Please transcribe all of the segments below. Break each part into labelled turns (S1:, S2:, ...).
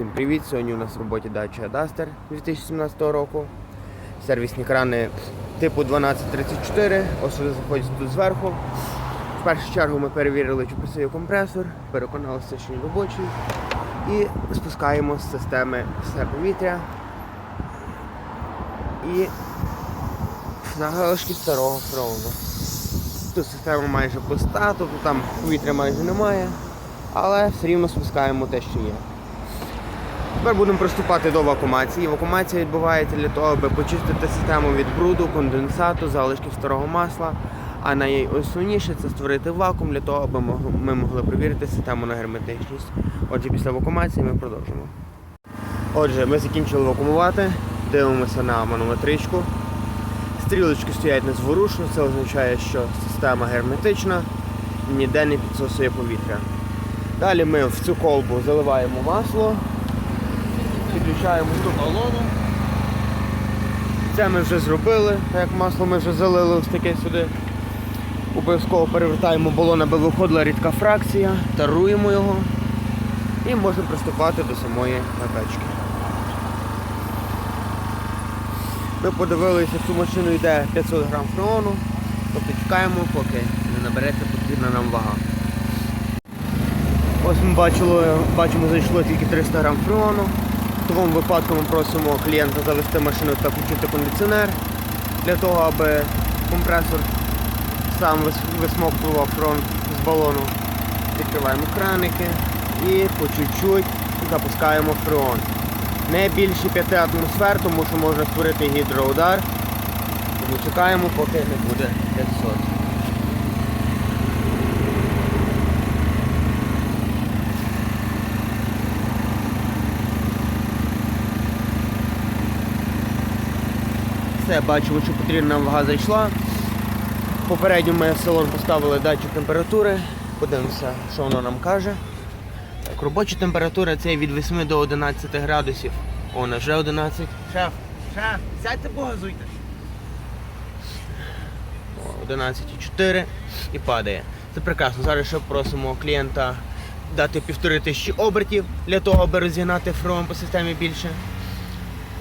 S1: Всім привіт! Сьогодні у нас в роботі дача Duster 2017 року. Сервісні крани типу 1234. Ось заходять тут зверху. В першу чергу ми перевірили, чи працює компресор, переконалися, що він робочий. І спускаємо з системи все повітря. І залишки старого фронту. Тут система майже пуста, тобто там повітря майже немає, але все рівно спускаємо те, що є. Тепер будемо приступати до вакуумації. Вакуумація відбувається для того, аби почистити систему від бруду, конденсату, залишків старого масла. А найосновніше це створити вакуум для того, аби ми могли перевірити систему на герметичність. Отже, після вакуумації ми продовжимо. Отже, ми закінчили вакуумувати, дивимося на манометричку. Стрілочки стоять незворушно, це означає, що система герметична, ніде не підсосує повітря. Далі ми в цю колбу заливаємо масло, підключаємо ту балону. Це ми вже зробили, як масло ми вже залили ось таке сюди. Обов'язково перевертаємо балон, аби виходила рідка фракція, таруємо його і можемо приступати до самої накачки. Ми подивилися, цю машину йде 500 грам фреону, тобто чекаємо, поки не набереться потрібна нам вага. Ось ми бачили, бачимо, зайшло тільки 300 грам фреону. Такому випадку ми просимо клієнта завести машину та включити кондиціонер для того, аби компресор сам вис- висмоктував фронт з балону. Відкриваємо краники і по чуть-чуть запускаємо фреон. Не більше 5 атмосфер, тому що можна створити гідроудар. Тому чекаємо, поки не буде 500. Все, бачимо, що потрібна вага зайшла. Попередньо ми в салон поставили датчик температури. Подивимося, що воно нам каже. Так, робоча температура це від 8 до 11 градусів. О, на вже 11. Шеф, шеф, сядьте погазуйте. 11,4 і падає. Це прекрасно. Зараз ще просимо клієнта дати півтори тисячі обертів для того, аби розігнати фрон по системі більше.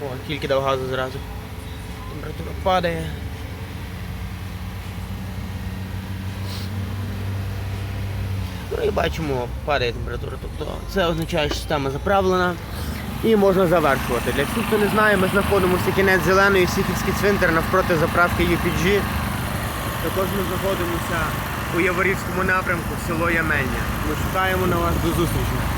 S1: О, тільки дав газу зразу. Температура падає. Ну і бачимо, падає температура. Тобто це означає, що система заправлена і можна завершувати. Для всіх, хто не знає, ми знаходимося кінець зеленої Сіхівський цвинтар навпроти заправки UPG. Також ми знаходимося у Яворівському напрямку, село Ямельня. Ми чекаємо на вас до зустрічі.